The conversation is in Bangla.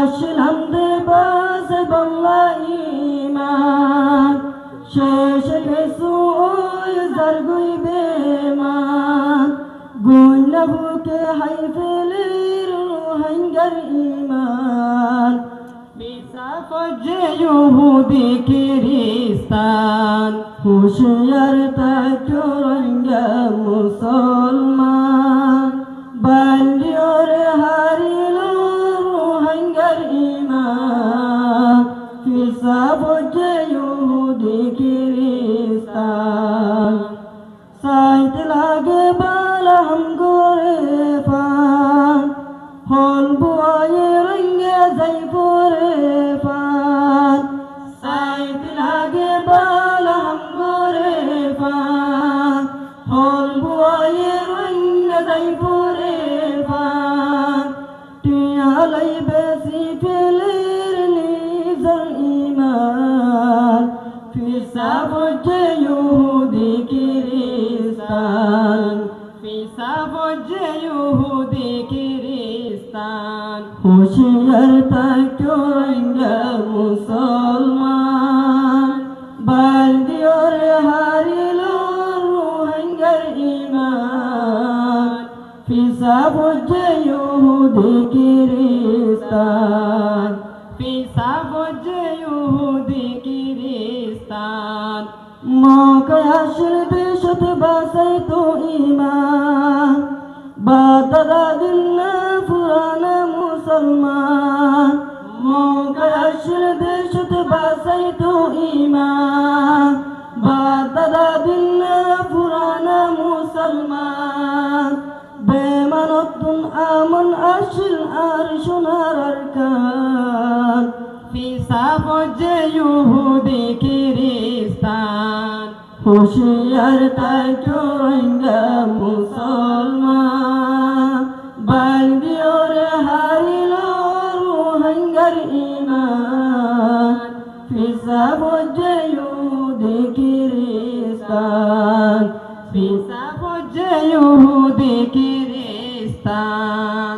আসলাম দেবাস বাংলা ইমান। শেষ গেছু ওই যার গইবে মান গুইলা বুকে হাই ফেলির হাঙ্গার ইমান বিসাফ যে ইহুদি ইহুদি খ্রিস্টান সাইত লাগে বালাম গোরে পান হল বুয়ায়ে রঙ্গে যাই পরে পান সাইত লাগে বালাম গোরে পান হল বুয়ায়ে রঙ্গে যাই পরে পান টিয়ালাই বেশি وجه يهودي كريستان فيسا وجه يهودي كريستان هوشيار تاكو عند مسلمان بانديور هاريلون روحنجر إيمان فيسا وجه يهودي كريستان فيسا وجه يهودي كريستان খ্রিস্টান মকাশির দেশত বাসাই তো ইমান বাতারা দিন পুরানা মুসলমান। মকাশির দেশত বাসাই তো ইমান বাতারা দিন পুরানা মুসলমান। বেমানতুন আমন ইহুদি খ্রিস্টান। হুশিয়ার তাই রঙ্গা মুসলমান। বান্দিওর হারিল রোহাঙ্গার ইমান ফিসাব যে ইহুদি খ্রিস্টান।